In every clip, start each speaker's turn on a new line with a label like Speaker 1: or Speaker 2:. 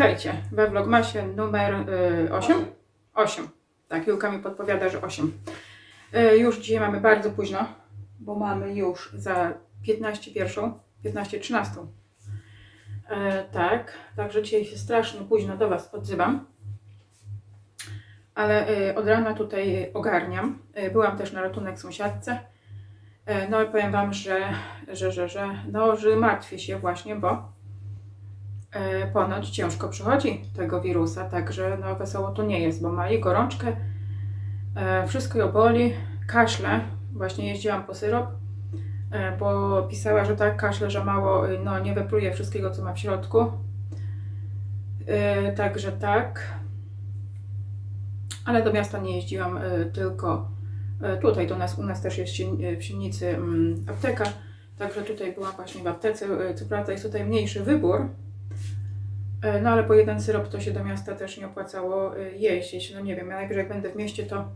Speaker 1: Witajcie we vlogmasie numer y, 8. 8. Tak, Julka mi podpowiada, że 8. Y, już dzisiaj mamy bardzo późno, bo mamy już za 15 pierwszą, 15 13. Y, tak, także dzisiaj się strasznie późno do Was odzywam. Ale od rana tutaj ogarniam. Byłam też na ratunek sąsiadce. No i powiem Wam, że, że, że, że, no, że martwię się właśnie, bo ponoć ciężko przychodzi tego wirusa, także no wesoło to nie jest, bo ma i gorączkę, e, wszystko ją boli, kaszle, właśnie jeździłam po syrop, e, bo pisała, że tak kaszle, że mało, y, no nie wypluje wszystkiego, co ma w środku, e, także tak, ale do miasta nie jeździłam, e, tylko e, tutaj do nas, u nas też jest w Siennicy mm, apteka, także tutaj byłam właśnie w aptece, e, co prawda jest tutaj mniejszy wybór, E, No ale po jeden syrop to się do miasta też nie opłacało e, jeździć. No nie wiem, ja najpierw jak będę w mieście, to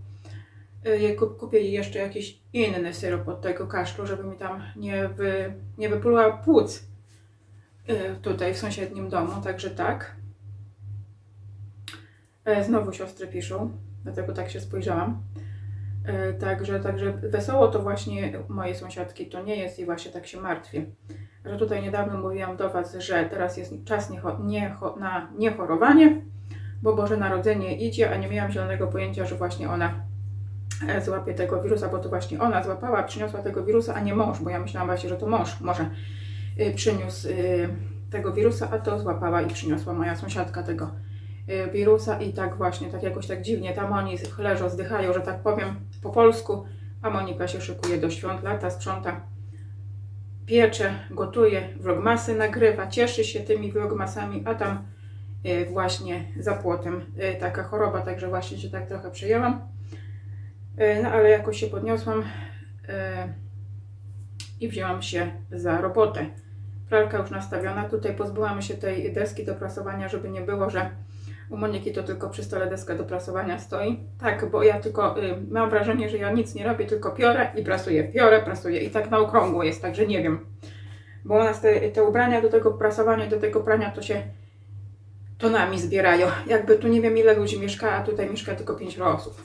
Speaker 1: e, kupię jeszcze jakiś inny syrop od tego kaszlu, żeby mi tam nie, wy, nie wypluła płuc e, tutaj w sąsiednim domu, także tak. E, Znowu siostry piszą, dlatego tak się spojrzałam. E, Także, także wesoło to właśnie mojej sąsiadki to nie jest i właśnie tak się martwię że tutaj niedawno mówiłam do Was, że teraz jest czas niecho, niecho, na niechorowanie, bo Boże Narodzenie idzie, a nie miałam zielonego pojęcia, że właśnie ona e, złapie tego wirusa, bo to właśnie ona złapała, przyniosła tego wirusa, a nie mąż, bo ja myślałam właśnie, że to mąż może y, przyniósł y, tego wirusa, a to złapała i przyniosła moja sąsiadka tego y, wirusa i tak właśnie, tak jakoś tak dziwnie, tam oni leżą, zdychają, że tak powiem po polsku, a Monika się szykuje do świąt, lata, sprząta piecze, gotuje, vlogmasy nagrywa, cieszy się tymi vlogmasami, a tam e, właśnie za płotem e, taka choroba, także właśnie się tak trochę przejęłam. E, No ale jakoś się podniosłam i wzięłam się za robotę. Pralka już nastawiona, tutaj pozbyłam się tej deski do prasowania, żeby nie było, że u Moniki to tylko przy stole deska do prasowania stoi. Tak, bo ja tylko y, mam wrażenie, że ja nic nie robię, tylko piorę i prasuję, piorę, prasuję i tak na okrągło jest, także nie wiem. Bo u nas te, te ubrania do tego prasowania do tego prania to się tonami zbierają. Jakby tu nie wiem ile ludzi mieszka, a tutaj mieszka tylko pięcioro osób.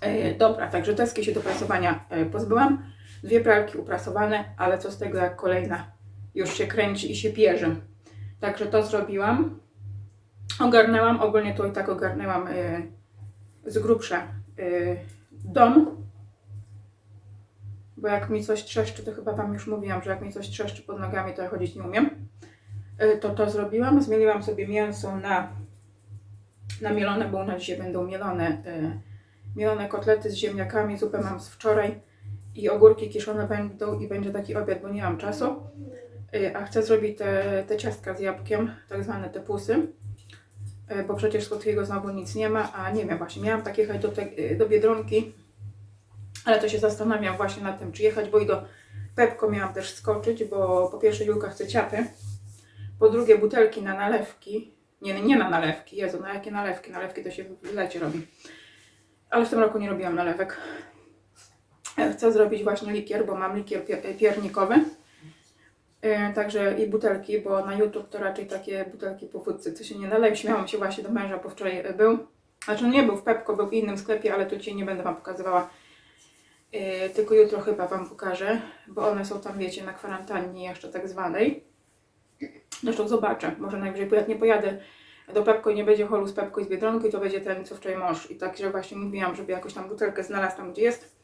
Speaker 1: E, dobra, także deski się do prasowania e, pozbyłam. Dwie pralki uprasowane, ale co z tego jak kolejna już się kręci i się pierze. Także to zrobiłam. Ogarnęłam, ogólnie to i tak ogarnęłam y, z grubsza y, dom. Bo jak mi coś trzeszczy, to chyba Wam już mówiłam, że jak mi coś trzeszczy pod nogami, to ja chodzić nie umiem. Y, to to zrobiłam. Zmieniłam sobie mięso na, na mielone, bo u nas dzisiaj będą mielone, y, mielone kotlety z ziemniakami. Zupę mam z wczoraj i ogórki kiszone będą i będzie taki obiad, bo nie mam czasu. A chcę zrobić te, te ciastka z jabłkiem, tak zwane te pusy. E, bo przecież słodkiego znowu nic nie ma, a nie wiem, właśnie miałam tak jechać do, te, do Biedronki, ale to się zastanawiam właśnie nad tym, czy jechać, bo i do Pepko miałam też skoczyć, bo po pierwsze Julka chce ciapy, po drugie butelki na nalewki, nie, nie na nalewki, Jezu, na jakie nalewki, nalewki to się w lecie robi, ale w tym roku nie robiłam nalewek. E, Chcę zrobić właśnie likier, bo mam likier pie- piernikowy. E, Także i butelki, bo na YouTube to raczej takie butelki po wódce, co się nie naleje. Śmiałam się właśnie do męża, bo wczoraj e, był. Znaczy nie był w Pepko, był w innym sklepie, ale tu Ci nie będę Wam pokazywała. E, Tylko jutro chyba Wam pokażę, bo one są tam, wiecie, na kwarantannie jeszcze tak zwanej. Zresztą zobaczę, może najwyżej, bo jak nie pojadę do Pepko i nie będzie holu z Pepko i z Biedronki, to będzie ten, co wczoraj mąż. I także właśnie mówiłam, żeby jakąś tam butelkę znalazł tam, gdzie jest.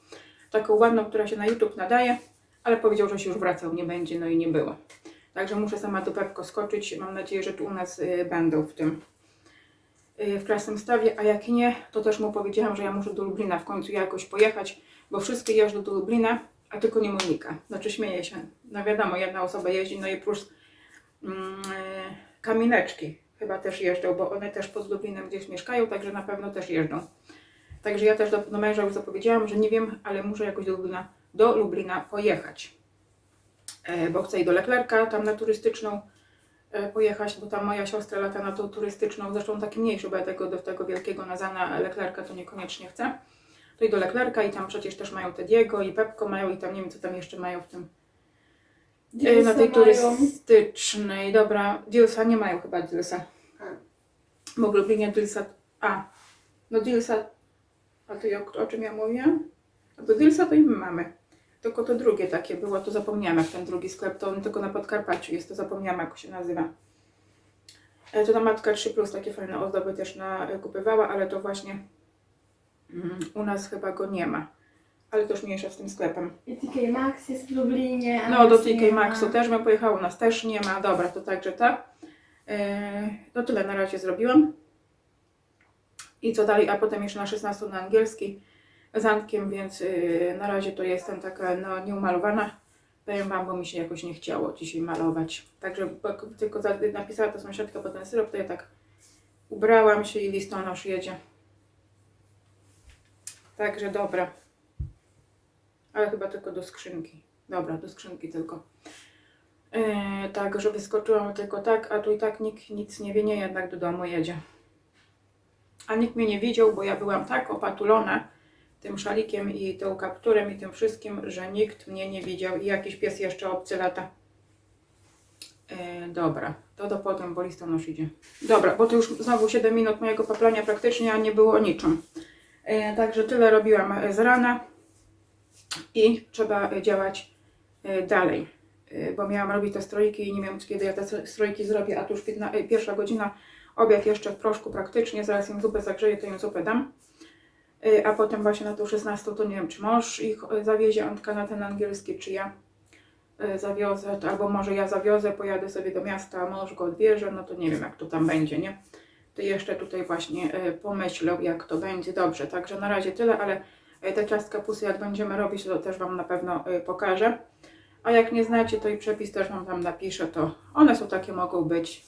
Speaker 1: Taką ładną, która się na YouTube nadaje ale powiedział, że się już wracał, nie będzie, no i nie było. Także muszę sama do Pepko skoczyć. Mam nadzieję, że tu u nas y, będą w tym y, w Krasnym Stawie, a jak nie, to też mu powiedziałam, że ja muszę do Lublina w końcu jakoś pojechać, bo wszystkie jeżdżą do Lublina, a tylko nie Monika. Znaczy śmieję się. No wiadomo, jedna osoba jeździ, no i plus mm, y, kamineczki chyba też jeżdżą, bo one też pod Lublinem gdzieś mieszkają, także na pewno też jeżdżą. Także ja też do, do męża już zapowiedziałam, że nie wiem, ale muszę jakoś do Lublina, do Lublina pojechać. E, bo chcę i do Leclerca, tam na turystyczną e, pojechać, bo tam moja siostra lata na tą turystyczną, zresztą taki mniejszy, bo ja tego, do tego wielkiego Nazana Leclerca to niekoniecznie chcę. To i do Leclerca i tam przecież też mają te Diego i Pepko mają i tam nie wiem co tam jeszcze mają w tym e, na tej
Speaker 2: Dilsa mają.
Speaker 1: turystycznej. Dobra, Dilsa nie mają chyba Dilsa. Bo w Lublinie Dilsat... A, no Dilsat... A to ja, o czym ja mówię? A to Dilsa to i my mamy. Tylko to drugie takie było, to zapomniałam jak ten drugi sklep, to on tylko na Podkarpaciu jest, to zapomniałam jak się nazywa. E, To ta matka 3 plus takie fajne ozdoby też nakupywała, ale to właśnie mm, u nas chyba go nie ma. Ale to już mniejsza z tym sklepem.
Speaker 2: I TK Maxx jest w Lublinie. a
Speaker 1: No do
Speaker 2: nas nie
Speaker 1: TK
Speaker 2: ma.
Speaker 1: Maxu też bym pojechała, u nas też nie ma. Dobra, to także tak. E, No tyle na razie zrobiłam. I co dalej? A potem jeszcze na 16 na angielski z Antkiem, więc yy, na razie to jestem taka no, nieumalowana. Powiem Wam, bo mi się jakoś nie chciało dzisiaj malować. Także tylko napisała ta sąsiadka po ten syrop, to ja tak ubrałam się i listonosz jedzie. Także dobra. Ale chyba tylko do skrzynki. Dobra, do skrzynki tylko. Yy, tak, że wyskoczyłam tylko tak, a tu i tak nikt nic nie wie, nie jednak do domu jedzie. A nikt mnie nie widział, bo ja byłam tak opatulona tym szalikiem i tą kapturem i tym wszystkim, że nikt mnie nie widział i jakiś pies jeszcze obcy lata. Yy, dobra, to do potem, bo listonosz idzie. Dobra, bo to już znowu 7 minut mojego paplania praktycznie, a nie było niczym. Yy, także tyle robiłam e, z rana i trzeba e, działać e, dalej, e, bo miałam robić te strojki i nie wiem kiedy ja te stro- strojki zrobię, a tu już e, pierwsza godzina, obiad jeszcze w proszku praktycznie, zaraz im zupę zagrzeję, to im zupę dam. E, A potem właśnie na tą 16 to nie wiem, czy mąż ich e, zawiezie Antka na ten angielski, czy ja e, zawiozę, albo może ja zawiozę, pojadę sobie do miasta, a mąż go odbierze, no to nie wiem jak to tam będzie, nie? To jeszcze tutaj właśnie pomyślę jak to będzie, dobrze, także na razie tyle, ale te ciastka pusy jak będziemy robić, to też Wam na pewno pokażę. A jak nie znacie, to i przepis też Wam tam napiszę, to one są takie, mogą być.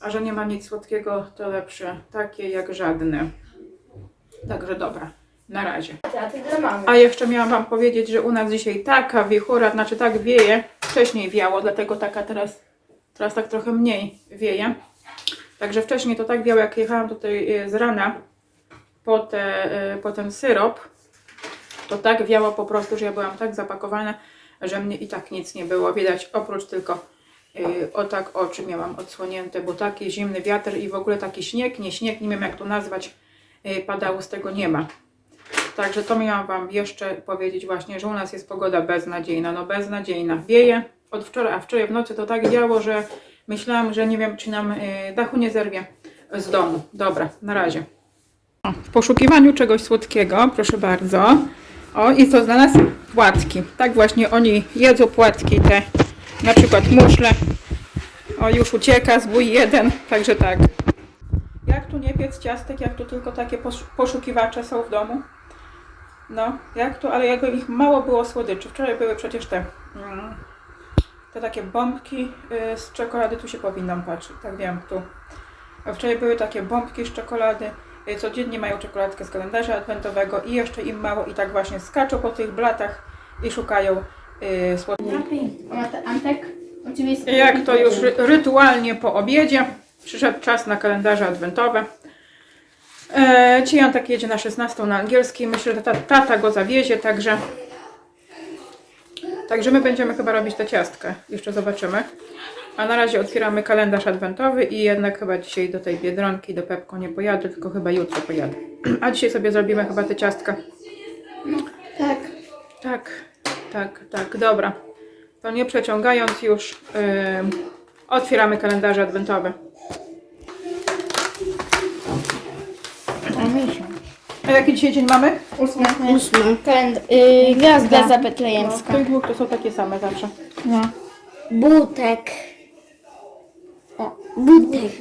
Speaker 1: A że nie ma nic słodkiego, to lepsze takie jak żadne. Także dobra, na razie.
Speaker 2: A
Speaker 1: jeszcze miałam Wam powiedzieć, że u nas dzisiaj taka wichura, znaczy tak wieje, wcześniej wiało, dlatego taka teraz, teraz tak trochę mniej wieje. Także wcześniej to tak wiało, jak jechałam tutaj e, z rana po, te, e, po ten syrop, to tak wiało po prostu, że ja byłam tak zapakowana, że mnie i tak nic nie było widać, oprócz tylko e, o tak oczy miałam odsłonięte, bo taki zimny wiatr i w ogóle taki śnieg, nie śnieg, nie wiem jak to nazwać, padało, z tego nie ma. Także to miałam Wam jeszcze powiedzieć właśnie, że u nas jest pogoda beznadziejna, no beznadziejna. Wieje od wczoraj, a wczoraj w nocy to tak wiało, że myślałam, że nie wiem, czy nam y, dachu nie zerwie z domu. Dobra, na razie. O, w poszukiwaniu czegoś słodkiego, proszę bardzo. O, i co znalazł? Płatki. Tak właśnie oni jedzą płatki te, na przykład muszle. O, już ucieka, zbój jeden, także tak. Jak tu nie piec ciastek, jak tu tylko takie posz- poszukiwacze są w domu? No, jak to, ale jakby ich mało było słodyczy. Wczoraj były przecież te, mm, te takie bombki y, z czekolady, tu się powinnam patrzeć, tak wiem, tu. A wczoraj były takie bombki z czekolady, y, codziennie mają czekoladkę z kalendarza adwentowego i jeszcze im mało i tak właśnie skaczą po tych blatach i szukają y,
Speaker 2: te Antek?
Speaker 1: I Jak to już ry- rytualnie po obiedzie, przyszedł czas na kalendarze adwentowe. E, Cijan tak jedzie na 16 na angielski. Myślę, że tata, tata go zawiezie, także. Także my będziemy chyba robić tę ciastkę. Jeszcze zobaczymy. A na razie otwieramy kalendarz adwentowy i jednak chyba dzisiaj do tej biedronki, do Pepko nie pojadę, tylko chyba jutro pojadę. A dzisiaj sobie zrobimy chyba te ciastka.
Speaker 2: Tak.
Speaker 1: Tak, tak, tak, dobra. To nie przeciągając już, ym, otwieramy kalendarze adwentowe. A jaki dzisiaj dzień mamy?
Speaker 2: Ósmy. Ósmy. Kalend... Yy, gwiazda. Gwiazda
Speaker 1: No,
Speaker 2: betlejemska.
Speaker 1: tych dwóch to są takie same zawsze.
Speaker 2: No. Butek. O, butek.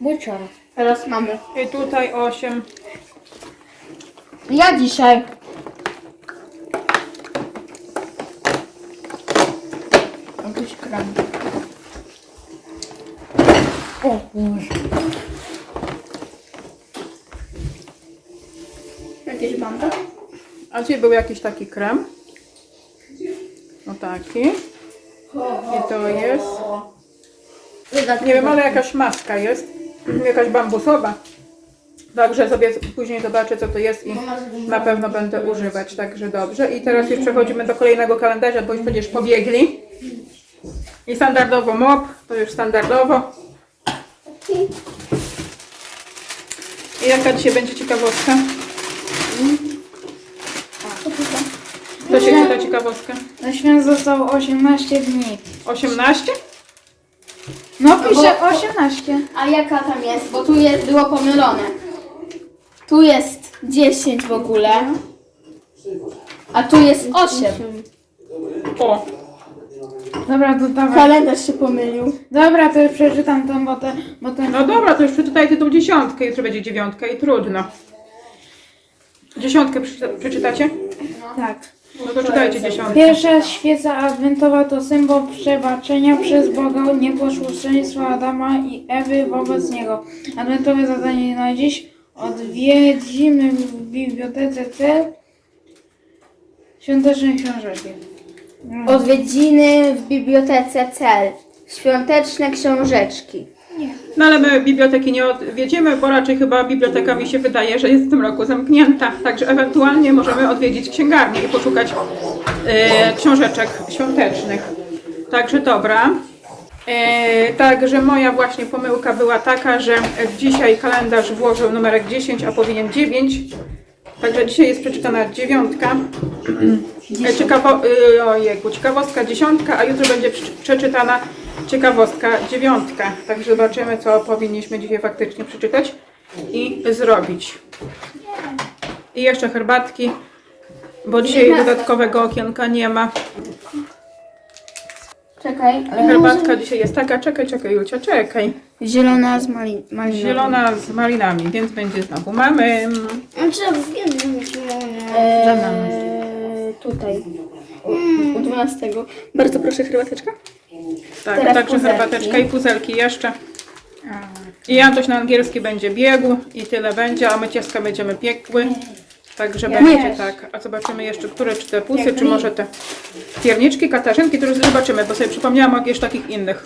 Speaker 2: Bucior. Teraz mamy.
Speaker 1: I tutaj 8.
Speaker 2: Ja dzisiaj. Jakiś kram. O Boże. Jakieś bamba?
Speaker 1: A dzisiaj był jakiś taki krem. O taki. I to jest. Nie wiem, ale jakaś maska jest. Jakaś bambusowa. Także sobie później zobaczę co to jest i na pewno będę używać, także dobrze. I teraz już przechodzimy do kolejnego kalendarza, bo już przecież pobiegli. I standardowo mop, to już standardowo. I jaka dzisiaj będzie ciekawostka? To się czyta ciekawostka.
Speaker 3: Na święt zostało 18 dni.
Speaker 1: 18?
Speaker 3: No pisze
Speaker 2: Bo-
Speaker 3: 18.
Speaker 2: A jaka tam jest? Bo tu jest, było pomylone. Tu jest 10 w ogóle. A tu jest 8.
Speaker 1: O,
Speaker 3: Dobra, to dawaj.
Speaker 2: Kalendarz się pomylił.
Speaker 3: Dobra, to już przeczytam tą, bo, te, bo ten...
Speaker 1: no dobra, to już przeczytaj tytuł dziesiątkę, jutro będzie dziewiątka i trudno. Dziesiątkę przeczyta, przeczytacie?
Speaker 3: Tak.
Speaker 1: No to czytajcie dziesiątkę.
Speaker 3: Pierwsza świeca adwentowa to symbol przebaczenia przez Boga nieposłuszeństwa Adama i Ewy wobec Niego. Adwentowe zadanie na dziś. Odwiedzimy w bibliotece cel świątecznej książeczki.
Speaker 2: Odwiedziny w bibliotece cel. Świąteczne książeczki.
Speaker 1: No ale my biblioteki nie odwiedzimy, bo raczej chyba biblioteka mi się wydaje, że jest w tym roku zamknięta. Także ewentualnie możemy odwiedzić księgarnię i poszukać e, książeczek świątecznych. Także dobra. E, także moja właśnie pomyłka była taka, że dzisiaj kalendarz włożył numerek 10, a powinien 9. Także dzisiaj jest przeczytana dziewiątka. E, Ciekawo, y, ojejku, ciekawostka dziesiątka, a jutro będzie prze- przeczytana ciekawostka dziewiątka. Także zobaczymy, co powinniśmy dzisiaj faktycznie przeczytać i zrobić. I jeszcze herbatki, bo dzisiaj dodatkowego okienka nie ma.
Speaker 2: Czekaj.
Speaker 1: Ale herbatka dzisiaj jest taka, czekaj, czekaj Julcia, czekaj.
Speaker 2: Zielona z mali maliną.
Speaker 1: Zielona z malinami, więc będzie znowu mamy.
Speaker 2: Znaczy, eee, tutaj. U, u 12. Bardzo proszę herbateczka.
Speaker 1: Tak,
Speaker 2: Teraz
Speaker 1: także
Speaker 2: puzelki.
Speaker 1: herbateczka i puzelki jeszcze. I Antoś na angielski będzie biegł i tyle będzie, a my ciastka będziemy piekły. Także będzie tak. A zobaczymy jeszcze, które czy te pusy, czy może te pierniczki, katarzynki, to już zobaczymy, bo sobie przypomniałam o jakichś takich innych.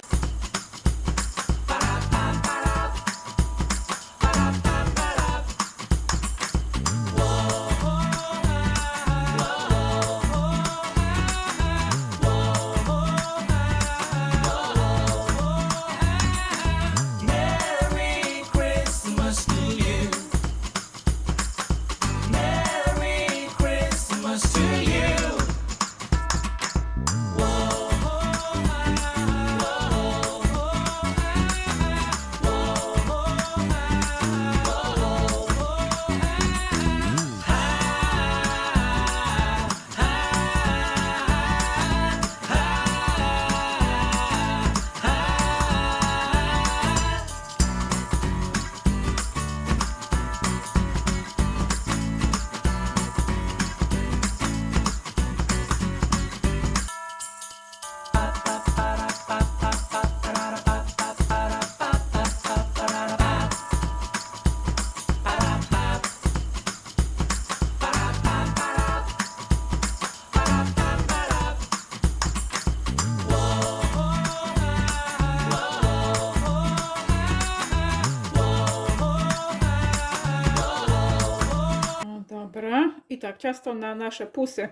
Speaker 1: I tak, ciasto na nasze pusy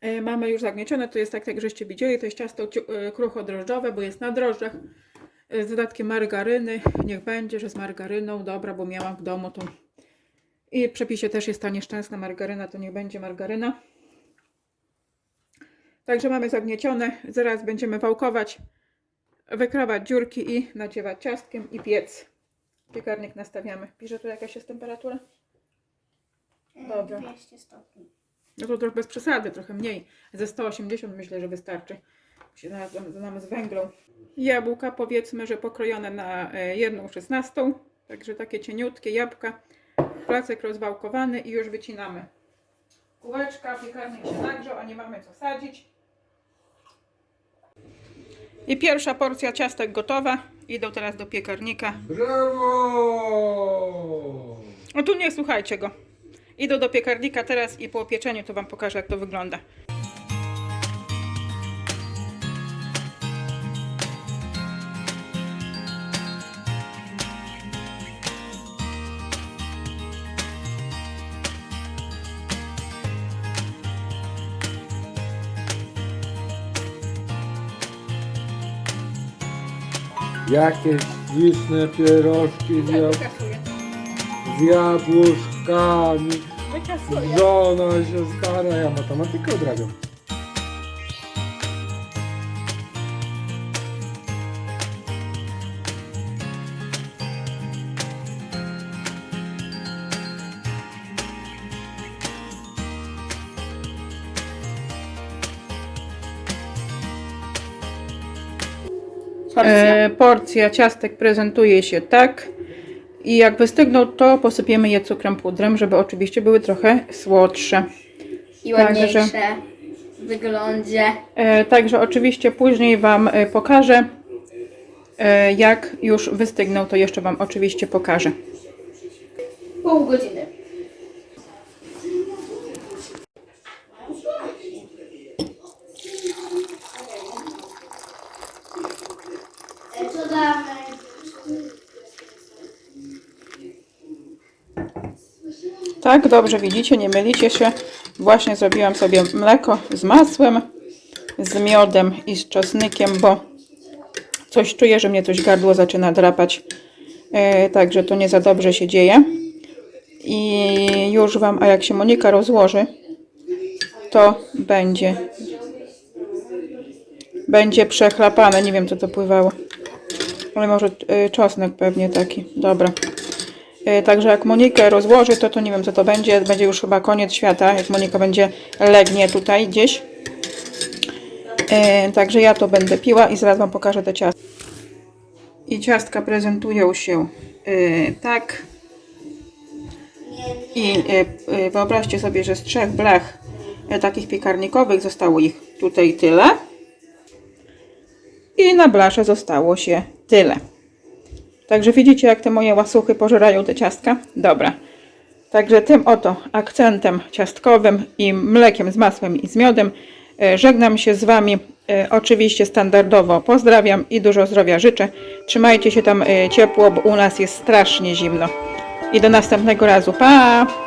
Speaker 1: e, mamy już zagniecione. To jest tak, jak żeście widzieli, to jest ciasto e, kruchodrożdżowe, bo jest na drożdżach e, z dodatkiem margaryny. Niech będzie, że z margaryną. Dobra, bo miałam w domu tą. I w przepisie też jest ta nieszczęsna margaryna, to niech będzie margaryna. Także mamy zagniecione. Zaraz będziemy wałkować, wykrawać dziurki i naciewać ciastkiem i piec. Piekarnik nastawiamy. Pisze tu jakaś jest temperatura? Dobra.
Speaker 2: 200 stopni.
Speaker 1: No to trochę bez przesady, trochę mniej. Ze 180 myślę, że wystarczy. Się Znamy z węglą. Jabłka powiedzmy, że pokrojone na e, jedną szesnastą. Także takie cieniutkie jabłka. Placek rozwałkowany i już wycinamy. Kółeczka, piekarnik się nagrzał, a nie mamy co sadzić. I pierwsza porcja ciastek gotowa. Idą teraz do piekarnika.
Speaker 4: Brawo!
Speaker 1: No tu nie słuchajcie go. Idą do piekarnika teraz i po pieczeniu to Wam pokażę jak to wygląda.
Speaker 4: Jakie śliczne pierożki
Speaker 1: Ja
Speaker 4: zjadł. Z jabłuszkami. Żona się stara, ja matematykę odrabiam.
Speaker 2: Porcja.
Speaker 1: E, porcja ciastek prezentuje się tak. I jak wystygną, to posypiemy je cukrem pudrem, żeby oczywiście były trochę słodsze.
Speaker 2: I
Speaker 1: także-
Speaker 2: ładniejsze w wyglądzie.
Speaker 1: E, także oczywiście później Wam e, pokażę. E, jak już wystygną, to jeszcze Wam oczywiście pokażę.
Speaker 2: Pół godziny.
Speaker 1: Tak, dobrze widzicie, nie mylicie się. Właśnie zrobiłam sobie mleko z masłem, z miodem i z czosnkiem, bo coś czuję, że mnie coś gardło zaczyna drapać. E, także to nie za dobrze się dzieje. I już Wam, a jak się Monika rozłoży, to będzie będzie przechlapane. Nie wiem, co to pływało. Ale może e, czosnek pewnie taki. Dobra. E, Także jak Monikę rozłoży, to to nie wiem co to będzie. Będzie już chyba koniec świata, jak Monika będzie legnie tutaj gdzieś. E, Także ja to będę piła i zaraz Wam pokażę te ciastka. I ciastka prezentują się e, tak. I wyobraźcie sobie, że z trzech blach takich piekarnikowych zostało ich tutaj tyle. I na blasze zostało się tyle. Także widzicie, jak te moje łasuchy pożerają te ciastka? Dobra. Także tym oto akcentem ciastkowym i mlekiem z masłem i z miodem e, żegnam się z Wami. E, Oczywiście standardowo pozdrawiam i dużo zdrowia życzę. Trzymajcie się tam e, ciepło, bo u nas jest strasznie zimno. I do następnego razu. Pa!